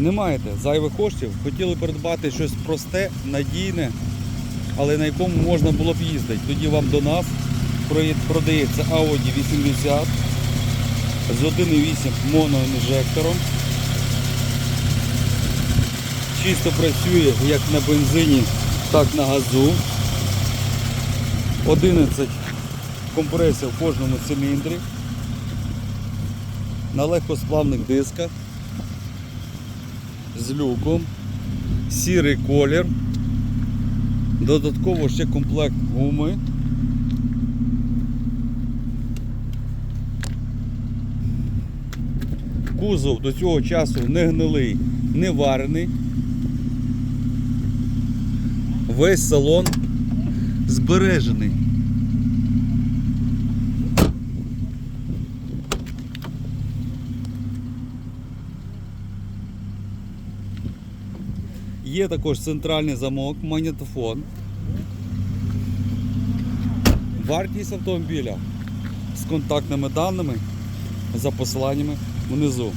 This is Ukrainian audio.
Не маєте зайвих коштів, хотіли придбати щось просте, надійне, але на якому можна було б їздити. Тоді вам до нас продається Audi 80 з 1,8 моноінжектором. Чисто працює як на бензині, так на газу. 11 компресій в кожному циліндрі. На легкосплавних дисках з люком, сірий колір, додатково ще комплект гуми. Кузов до цього часу не гнилий, не варений. Весь салон збережений. Є також центральний замок, магнітофон. Вартість автомобіля з контактними даними за посиланнями внизу.